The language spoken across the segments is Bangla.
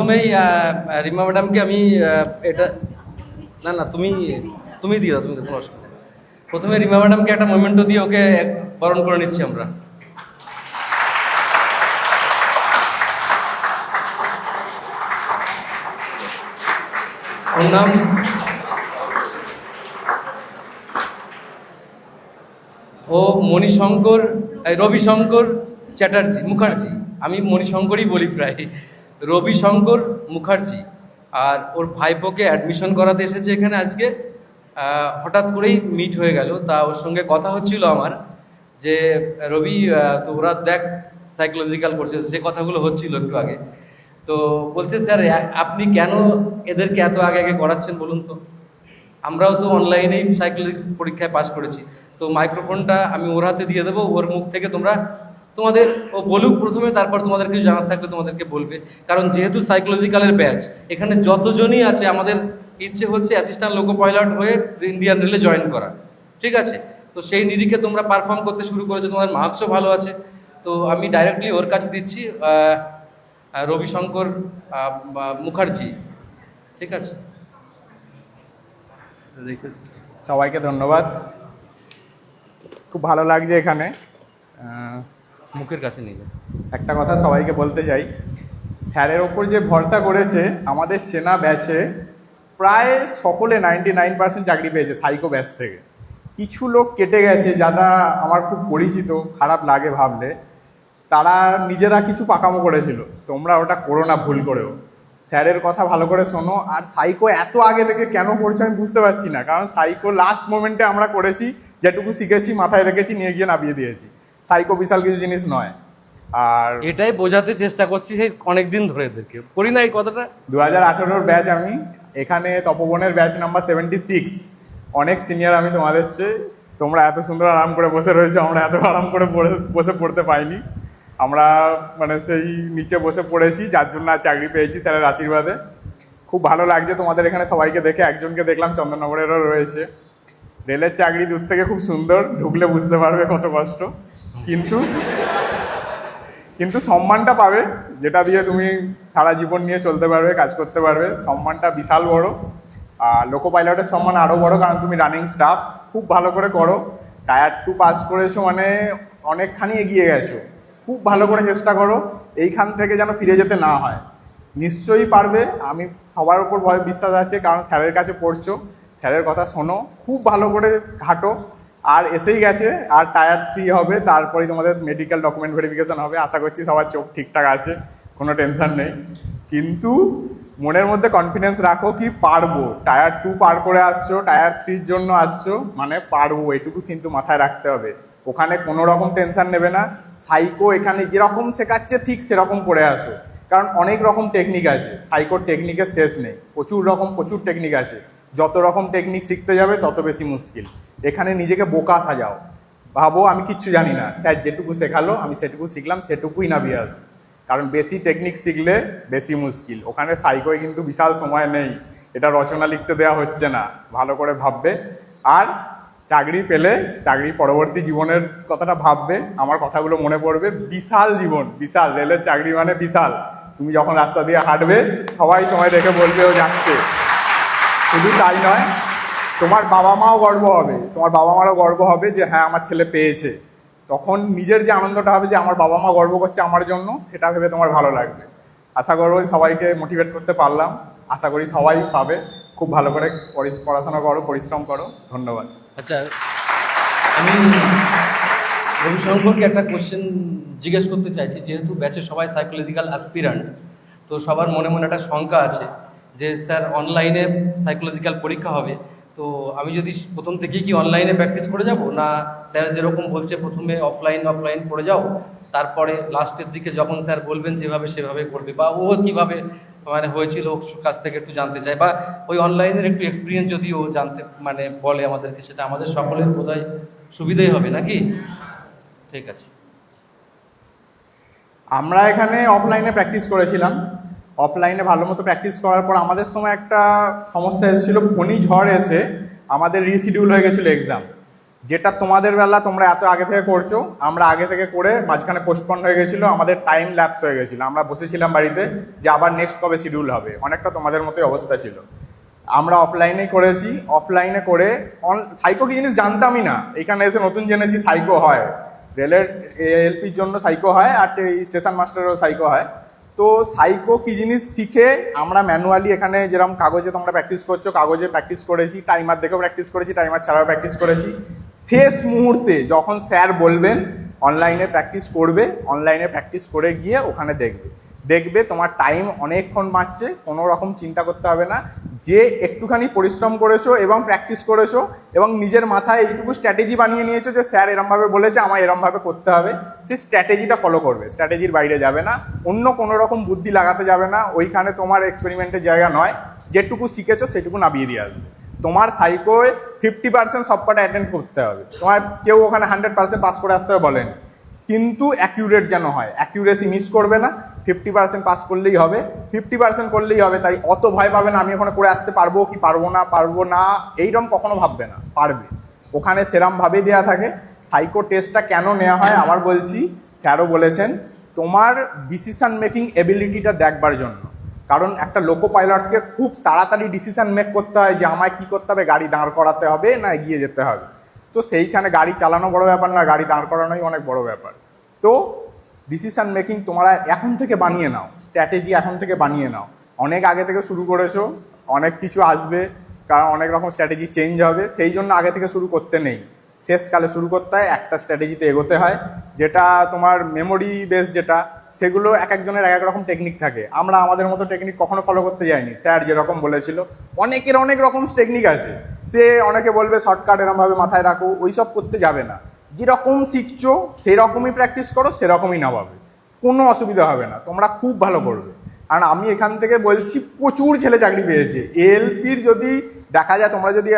প্রথমেই রিমা ম্যাডামকে আমি এটা, না না, তুমি তুমি দিয়ে দাও, তুমি কোনো অসুবিধা। প্রথমে রিমা ম্যাডামকে একটা মোমেন্টো দিয়ে ওকে বরণ করে নিচ্ছি আমরা। ওর নাম? ও মণিশঙ্কর রবিশঙ্কর চ্যাটার্জি, মুখার্জি। আমি মণিশঙ্করই বলি প্রায়। রবিশঙ্কর মুখার্জি। আর ওর ভাইপোকে অ্যাডমিশন করাতে এসেছে এখানে আজকে। হঠাৎ করেই মিট হয়ে গেল। তা ওর সঙ্গে কথা হচ্ছিল আমার যে, রবি তো ওরা দেখ সাইকোলজিক্যাল করছে। সে কথাগুলো হচ্ছিল একটু আগে। তো বলছে, স্যার আপনি কেন এদেরকে এত আগে আগে করাচ্ছেন বলুন তো? আমরাও তো অনলাইনেই সাইকোলজি পরীক্ষায় পাশ করেছি। তো মাইক্রোফোনটা আমি ওর হাতে দিয়ে দেবো। ওর মুখ থেকে তোমরা তোমাদের ও বলুক প্রথমে, তারপর তোমাদের কিছু জানার থাকলে তোমাদেরকে বলবে। কারণ যেহেতু সাইকোলজিক্যালের ব্যাচ এখানে যতজনই আছে, আমাদের ইচ্ছে হচ্ছে অ্যাসিস্ট্যান্ট লোকো পাইলট হয়ে ইন্ডিয়ান রেলে জয়েন করা। ঠিক আছে? তো সেই নিরিখে তোমরা পারফর্ম করতে শুরু করেছ, তোমাদের মার্কসও ভালো আছে। তো আমি ডাইরেক্টলি ওর কাছে দিচ্ছি রবিশঙ্কর মুখার্জি। ঠিক আছে? সবাইকে ধন্যবাদ। খুব ভালো লাগছে এখানে। মুখের কাছে নিয়ে। একটা কথা সবাইকে বলতে চাই, স্যারের ওপর যে ভরসা করেছে, আমাদের চেনা ব্যাচে প্রায় সকলে নাইনটি নাইন পার্সেন্ট চাকরি পেয়েছে সাইকো ব্যাচ থেকে। কিছু লোক কেটে গেছে যারা আমার খুব পরিচিত, খারাপ লাগে ভাবলে। তারা নিজেরা কিছু পাকামো করেছিল, তোমরা ওটা করো না, ভুল করেও। স্যারের কথা ভালো করে শোনো, আর সাইকো এত আগে থেকে কেন করছ আমি বুঝতে পারছি না, কারণ সাইকো লাস্ট মোমেন্টে আমরা করেছি, যেটুকু শিখেছি, মাথায় রেখেছি, নিয়ে গিয়ে নামিয়ে দিয়েছি। সাইকো বিশাল কিছু জিনিস নয়। আর এটাই বোঝাতে চেষ্টা করছি সেই অনেকদিন ধরে এদেরকে। করি না এই কথাটা? দু হাজার আঠেরোর ব্যাচ আমি। এখানে তপবনের ব্যাচ নাম্বার সেভেন্টি সিক্স। অনেক সিনিয়র আমি তোমাদের চেয়ে। তোমরা এত সুন্দর আরাম করে বসে রয়েছো আমরা এত আরাম করে বসে পড়তে পাইনি আমরা মানে সেই নিচে বসে পড়েছি যার জন্য আর চাকরি পেয়েছি স্যারের আশীর্বাদে। খুব ভালো লাগছে তোমাদের এখানে সবাইকে দেখে। একজনকে দেখলাম চন্দননগরেরও রয়েছে। রেলের চাকরি দূর থেকে খুব সুন্দর ঢুকলে বুঝতে পারবে কত কষ্ট। কিন্তু কিন্তু সম্মানটা পাবে, যেটা দিয়ে তুমি সারা জীবন নিয়ে চলতে পারবে, কাজ করতে পারবে। সম্মানটা বিশাল বড়। আর লোকো পাইলটের সম্মান আরও বড়, কারণ তুমি রানিং স্টাফ খুব ভালো করে করো। টায়ার টু পাস করেছ মানে অনেকখানি এগিয়ে গেছো। খুব ভালো করে চেষ্টা করো, এইখান থেকে যেন ফিরে যেতে না হয়। নিশ্চয়ই পারবে। আমি সবার উপর ভয় বিশ্বাস আছে, কারণ স্যারের কাছে পড়ছো। স্যারের কথা শোনো। খুব ভালো করে ঘাটো। আর এসেই গেছে, আর টায়ার থ্রি হবে তারপরে তোমাদের মেডিকেল ডকুমেন্ট ভেরিফিকেশন হবে। আশা করছি সবার চোখ ঠিকঠাক আছে, কোনো টেনশন নেই। কিন্তু মনের মধ্যে কনফিডেন্স রাখো কি পারব। টায়ার টু পার করে আসছো টায়ার থ্রির জন্য আসছো মানে পারব, এটুকু কিন্তু মাথায় রাখতে হবে। ওখানে কোনো রকম টেনশন নেবে না। সাইকো এখানে যেরকম শেখাচ্ছে, ঠিক সেরকম করে আসো। কারণ অনেক রকম টেকনিক আছে। সাইকোর টেকনিকের শেষ নেই। প্রচুর রকম, প্রচুর টেকনিক আছে। যত রকম টেকনিক শিখতে যাবে, তত বেশি মুশকিল। এখানে নিজেকে বোকা সাজাও। ভাবো, আমি কিচ্ছু জানি না। স্যার যেটুকু শেখালো, আমি সেটুকু শিখলাম, সেটুকুই না বিয়ে আসব কারণ বেশি টেকনিক শিখলে বেশি মুশকিল। ওখানে সাইকোয় কিন্তু বিশাল সময় নেই। এটা রচনা লিখতে দেওয়া হচ্ছে না। ভালো করে ভাববে। আর চাকরি পেলে চাকরি পরবর্তী জীবনের কথাটা ভাববে। আমার কথাগুলো মনে পড়বে। বিশাল জীবন। বিশাল। রেলের চাকরি মানে বিশাল। তুমি যখন রাস্তা দিয়ে হাঁটবে, সবাই তোমায় দেখে বলবে, ও যাচ্ছে। শুধু তাই নয়, তোমার বাবা মাও গর্ব হবে। তোমার বাবা মারও গর্ব হবে যে হ্যাঁ আমার ছেলে পেয়েছে। তখন নিজের যে আনন্দটা হবে যে, আমার বাবা মা গর্ব করছে আমার জন্য, সেটা ভেবে তোমার ভালো লাগবে। আশা করব সবাইকে মোটিভেট করতে পারলাম। আশা করি সবাই পাবে। খুব ভালো করে পড়াশোনা করো, পরিশ্রম করো। ধন্যবাদ। আচ্ছা আমি রবিশঙ্করকে একটা কোশ্চেন জিজ্ঞেস করতে চাইছি, যেহেতু ব্যাচে সবাই সাইকোলজিক্যাল অ্যাসপিরান্ট তো সবার মনে মনে একটা শঙ্কা আছে যে, স্যার অনলাইনে সাইকোলজিক্যাল পরীক্ষা হবে, তো আমি যদি প্রথম থেকেই কি অনলাইনে প্র্যাকটিস করে যাব? না স্যার যেরকম বলছে, প্রথমে অফলাইন অফলাইন করে যাও, তারপরে লাস্টের দিকে যখন স্যার বলবেন, যেভাবে সেভাবে করবে, বা ও কীভাবে মানে হয়েছিল কাছ থেকে একটু জানতে চাই বা ওই অনলাইনের একটু এক্সপিরিয়েন্স যদি ও জানতে মানে বলে আমাদেরকে, সেটা আমাদের সকলের বোধহয় সুবিধাই হবে, নাকি? ঠিক আছে। আমরা এখানে অফলাইনে প্র্যাকটিস করেছিলাম। অফলাইনে ভালো মতো প্র্যাকটিস করার পর আমাদের সময় একটা সমস্যা এসেছিল, ফণি ঝড় এসে আমাদের রিশিডিউল হয়ে গেছিল এক্সাম যেটা তোমাদের বেলা তোমরা এত আগে থেকে করছ, আমরা আগে থেকে করে মাঝখানে পোস্টপন হয়ে গেছিল, আমাদের টাইম ল্যাপস হয়ে গেছিল। আমরা বসেছিলাম বাড়িতে যে আবার নেক্সট কবে শিডিউল হবে, অনেকটা তোমাদের মতোই অবস্থা ছিল। আমরা অফলাইনেই করেছি অফলাইনে করে অন সাইকো কি জিনিস জানতামই না। এখানে এসে নতুন জেনেছি সাইকো হয়। রেলের এলপির জন্য সাইকো হয় আর স্টেশন মাস্টারও সাইকো হয়। তো সাইকো কী জিনিস শিখে আমরা ম্যানুয়ালি এখানে যেরকম কাগজে তোমরা প্র্যাকটিস করছ, কাগজে প্র্যাকটিস করেছি টাইমার দেখেও প্র্যাকটিস করেছি টাইমার ছাড়াও প্র্যাকটিস করেছি। শেষ মুহূর্তে যখন স্যার বলবেন অনলাইনে প্র্যাকটিস করবে অনলাইনে প্র্যাকটিস করে গিয়ে ওখানে দেখবে। দেখবে তোমার টাইম অনেকক্ষণ বাঁচছে, কোনো রকম চিন্তা করতে হবে না। যে একটুখানি পরিশ্রম করেছ এবং প্র্যাকটিস করেছ এবং নিজের মাথায় এইটুকু স্ট্র্যাটেজি বানিয়ে নিয়েছো যে স্যার এরমভাবে বলেছে, আমায় এরমভাবে করতে হবে, সেই স্ট্র্যাটেজিটা ফলো করবে। স্ট্র্যাটেজির বাইরে যাবে না, অন্য কোনো রকম বুদ্ধি লাগাতে যাবে না, ওইখানে তোমার এক্সপেরিমেন্টের জায়গা নয়, যেটুকু শিখেছো সেটুকু নামিয়ে দিয়ে আসবে। তোমার সাইকোয় ফিফটি পার্সেন্ট সবকটা অ্যাটেন্ড করতে হবে। তোমার কেউ ওখানে হান্ড্রেড পার্সেন্ট পাস করে আসতে হবে বলেনি। কিন্তু অ্যাকিউরেট যেন হয়। অ্যাকিউরেসি মিস করবে না ফিফটি পার্সেন্ট পাস করলেই হবে। ফিফটি পার্সেন্ট করলেই হবে, তাই অত ভয় পাবে না, আমি ওখানে করে আসতে পারব কি পারব না পারব না এইরকম কখনো ভাববে না, পারবে। ওখানে সেরামভাবে দেওয়া থাকে। সাইকো টেস্টটা কেন নেওয়া হয়, আবার বলছি, স্যারও বলেছেন, তোমার ডিসিশন মেকিং এবিলিটিটা দেখবার জন্য। কারণ একটা লোকো পাইলটকে খুব তাড়াতাড়ি ডিসিশন মেক করতে হয় যে, আমায় কী করতে হবে, গাড়ি দাঁড় করাতে হবে না এগিয়ে যেতে হবে। তো সেইখানে গাড়ি চালানো বড় ব্যাপার না, গাড়ি দাঁড় করানোই অনেক বড় ব্যাপার। তো ডিসিশন মেকিং তোমরা এখন থেকে বানিয়ে নাও স্ট্র্যাটেজি এখন থেকে বানিয়ে নাও। অনেক আগে থেকে শুরু করেছ, অনেক কিছু আসবে, কারণ অনেক রকম স্ট্র্যাটেজি চেঞ্জ হবে, সেই জন্য আগে থেকে শুরু করতে নেই। শেষকালে শুরু করতে হয়, একটা স্ট্র্যাটেজিতে এগোতে হয়, যেটা তোমার মেমোরি বেস যেটা সেগুলো এক একজনের এক এক রকম টেকনিক থাকে। আমরা আমাদের মতো টেকনিক কখনো ফলো করতে যাইনি। স্যার যেরকম বলেছিল, অনেকের অনেক রকম টেকনিক আছে। সে অনেকে বলবে শর্টকাট এরমভাবে মাথায় রাখো, ওইসব করতে যাবে না। যেরকম শিখছো, সেরকমই প্র্যাকটিস করো, সেরকমই না নামাবে। কোনো অসুবিধা হবে না, তোমরা খুব ভালো করবে। কারণ আমি এখান থেকে বলছি, প্রচুর ছেলে চাকরি পেয়েছে। এলপির যদি দেখা যায়, তোমরা যদি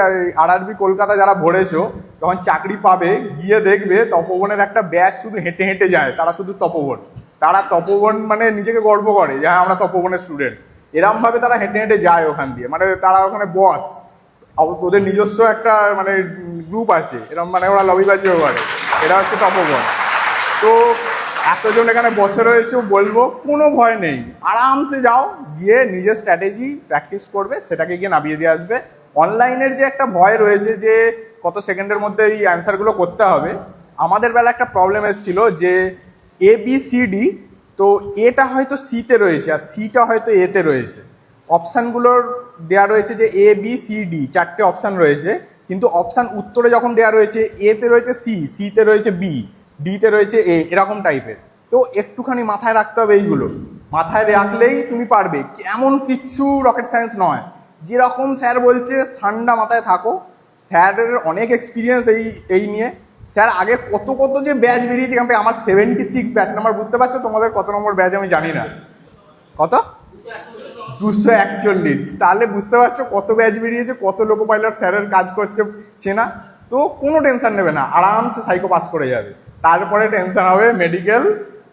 আরআরবি কলকাতা যারা ভরেছো তখন চাকরি পাবে, গিয়ে দেখবে তপবনের একটা ব্যাচ শুধু হেঁটে হেঁটে যায়, তারা শুধু তপবন। তারা তপবন মানে নিজেকে গর্ব করে যে হ্যাঁ আমরা তপবনের স্টুডেন্ট এরমভাবে তারা হেঁটে হেঁটে যায় ওখান দিয়ে। মানে তারা ওখানে বস ওদের নিজস্ব একটা মানে গ্রুপ আছে। এরকম মানে ওরা লবিবাজিও করে। এরা হচ্ছে তপবন। তো এতজন এখানে বসে রয়েছে বলব, কোনো ভয় নেই। আরামসে যাও, গিয়ে নিজের স্ট্র্যাটেজি প্র্যাকটিস করবে, সেটাকে গিয়ে নামিয়ে দিয়ে আসবে। অনলাইনের যে একটা ভয় রয়েছে যে কত সেকেন্ডের মধ্যে এই অ্যান্সারগুলো করতে হবে, আমাদের বেলা একটা প্রবলেম এসেছিল যে এ বি সি ডি তো এটা হয়তো সিতে রয়েছে আর সিটা হয়তো এতে রয়েছে। অপশানগুলোর দেওয়া রয়েছে যে এ বি সি ডি চারটে অপশান রয়েছে। কিন্তু অপশান উত্তরে যখন দেওয়া রয়েছে এতে রয়েছে সি সিতে রয়েছে বি ডিতে রয়েছে এ এরকম টাইপের। তো একটুখানি মাথায় রাখতে হবে এইগুলো। মাথায় রাখলেই তুমি পারবে। এমন কিচ্ছু রকেট সায়েন্স নয়। যেরকম স্যার বলছে, ঠান্ডা মাথায় থাকো। স্যারের অনেক এক্সপিরিয়েন্স এই এই নিয়ে। স্যার, আগে কত কত যে ব্যাচ বেরিয়েছে এখান থেকে, আমার সেভেন্টি সিক্স ব্যাচ, নাম্বার বুঝতে পারছ? তোমাদের কত নম্বর ব্যাচ আমি জানি না। কত? দুশো একচল্লিশ। তাহলে বুঝতে পারছ কত ব্যাচ বেরিয়েছে, কত লোকো পাইলট স্যারের কাজ করছে, চেনা? তো কোনো টেনশন নেবে না, আরামসে সাইকো পাস করে যাবে। তারপরে টেনশন হবে মেডিকেল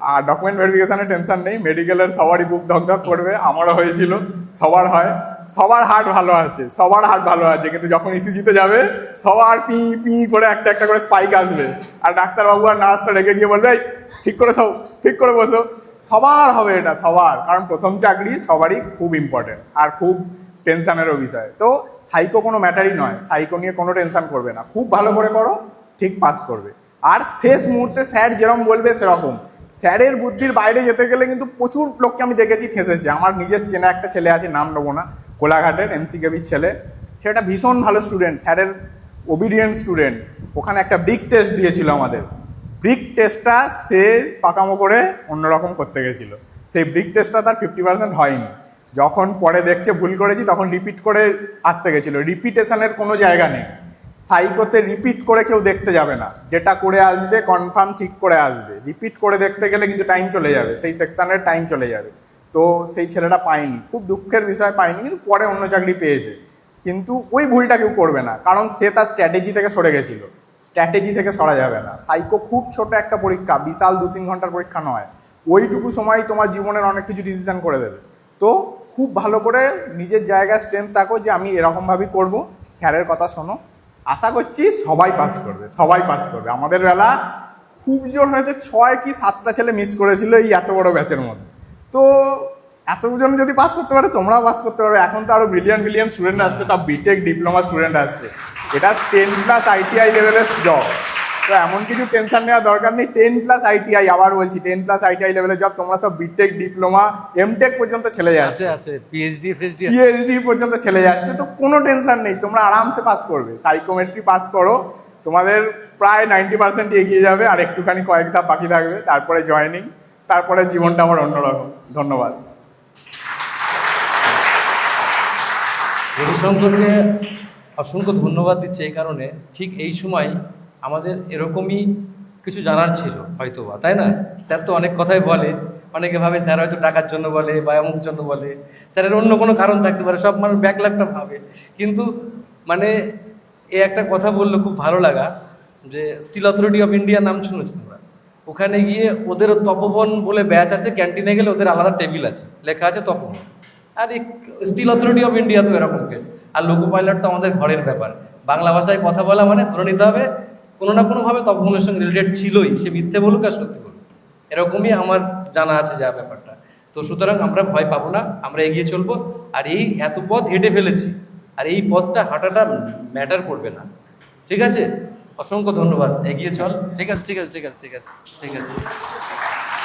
আর ডকুমেন্ট ভেরিফিকেশানের টেনশন নেই মেডিকেলের সবারই বুক ধকধক করবে আমারও হয়েছিল সবার হয় সবার হার্ট ভালো আছে সবার হার্ট ভালো আছে কিন্তু যখন ইসিজিতে যাবে সবার পি পি করে একটা একটা করে স্পাইক আসবে। আর ডাক্তারবাবু আর নার্সটা রেগে গিয়ে বলবে "এই, ঠিক করে সব ঠিক করে বসো। সবার হবে এটা সবার কারণ প্রথম চাকরি সবারই খুব ইম্পর্টেন্ট আর খুব টেনশানেরও বিষয়। তো সাইকো কোনো ম্যাটারই নয় সাইকো নিয়ে কোনো টেনশন করবে না। খুব ভালো করে করো ঠিক পাস করবে। আর শেষ মুহূর্তে স্যার যেরকম বলবে সেরকম। স্যারের বুদ্ধির বাইরে যেতে গেলে কিন্তু প্রচুর লোককে আমি দেখেছি, ফেঁসেছে। আমার নিজের চেনা একটা ছেলে আছে, নাম নেব না, কোলাঘাটের এমসি কেবির ছেলে। ছেলেটা ভীষণ ভালো স্টুডেন্ট স্যারের ওবিডিয়েন্ট স্টুডেন্ট ওখানে একটা ব্রিক টেস্ট দিয়েছিল আমাদের। ব্রিক টেস্টটা সে পাকামো করে অন্যরকম করতে গেছিল। সেই ব্রিক টেস্টটা তার ফিফটি পার্সেন্ট হয়নি। যখন পরে দেখছে, ভুল করেছি, তখন রিপিট করে আসতে গেছিল। রিপিটেশনের কোনো জায়গা নেই। সাইকোতে রিপিট করে কেউ দেখতে যাবে না। যেটা করে আসবে কনফার্ম ঠিক করে আসবে। রিপিট করে দেখতে গেলে কিন্তু টাইম চলে যাবে। সেই সেকশনের টাইম চলে যাবে। তো সেই ছেলেটা পায়নি। খুব দুঃখের বিষয় পায়নি, কিন্তু পরে অন্য চাকরি পেয়েছে। কিন্তু ওই ভুলটা কেউ করবে না, কারণ সে তার স্ট্র্যাটেজি থেকে সরে গেছিল। স্ট্র্যাটেজি থেকে সরা যাবে না। সাইকো খুব ছোট একটা পরীক্ষা, বিশাল দু তিন ঘণ্টার পরীক্ষা নয়। ওইটুকু সময় তোমার জীবনের অনেক কিছু ডিসিশন করে দেবে। তো খুব ভালো করে নিজের জায়গায় স্ট্রেংথ থাকো যে আমি এরকমভাবেই করব। স্যারের কথা শোনো। আশা করছি সবাই পাস করবে, সবাই পাস করবে। আমাদের বেলা খুব জোর হয়েছে, ছয় কি সাতটা ছেলে মিস করেছিল এই এত বড় ব্যাচের মধ্যে। তো এতজন যদি পাস করতে পারে, তোমরাও পাস করতে পারবে। এখন তো আরও ব্রিলিয়ান ব্রিলিয়ান স্টুডেন্ট আসছে, সব বিটেক ডিপ্লোমা স্টুডেন্ট আসছে। এটা টেন প্লাস আইটিআই লেভেলের জব তো এমন কিছু টেনশন নেওয়ার দরকার নেই। টেন প্লাস আইটিআই আবার বলছি টেন প্লাস আইটিআই লেভেলের জব তোমরা সব বিটেক ডিপ্লোমা এমটেক পর্যন্ত ছেলে যাচ্ছে। পিএইচডি পিএইচডি পর্যন্ত চলে যাচ্ছে তো কোনো টেনশন নেই তোমরা আরামসে পাস করবে। সাইকোমেট্রি পাস করো তোমাদের প্রায় নাইনটি পার্সেন্ট এগিয়ে যাবে আর একটুখানি কয়েক ধাপ বাকি থাকবে তারপরে জয়েনিং তারপরে জীবনটা আমার অন্যরকম। ধন্যবাদ। রবিশঙ্করকে অসংখ্য ধন্যবাদ দিচ্ছে এই কারণে। ঠিক এই সময় আমাদের এরকমই কিছু জানার ছিল হয়তো বা তাই না? স্যার তো অনেক কথাই বলে, অনেকে ভাবে স্যার হয়তো টাকার জন্য বলে বা অমুক জন্য বলে, স্যারের অন্য কোনো কারণ থাকতে পারে, সব মানুষ ব্যাকল্যাগটা ভাবে। কিন্তু মানে এ একটা কথা বলল খুব ভালো লাগা যে স্টিল অথরিটি অফ ইন্ডিয়া নাম শুনেছি তোমরা? ওখানে গিয়ে ওদের তপবন বলে ব্যাচ আছে, ক্যান্টিনে গেলে ওদের আলাদা টেবিল আছে, লেখা আছে তপবন। আর স্টিল অথরিটি অফ ইন্ডিয়া তো এরকম কেস। আর লোকো পাইলট তো আমাদের ঘরের ব্যাপার। বাংলা ভাষায় কথা বলা মানে ধরে নিতে হবে কোনো না কোনোভাবে তপবনের সঙ্গে রিলেটেড ছিলই। সে মিথ্যে বলুক আর সত্যি বলুক। এরকমই আমার জানা আছে যা ব্যাপারটা। তো সুতরাং আমরা ভয় পাবো না আমরা এগিয়ে চলবো। আর এই এত পথ হেঁটে ফেলেছি আর এই পথটা হাঁটাটা ম্যাটার করবে না। ঠিক আছে? অসংখ্য ধন্যবাদ। এগিয়ে চল। ঠিক আছে ঠিক আছে ঠিক আছে ঠিক আছে ঠিক আছে।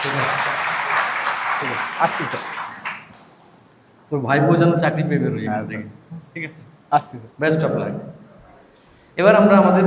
ঠিক আছে। ঠিক আছে আসছি স্যার। তোর ভাইপো যেন চাকরি পেয়ে বেরোয় হ্যাঁ, ঠিক আছে? আসছি স্যার। বেস্ট অফ লাক এবার আমরা আমাদের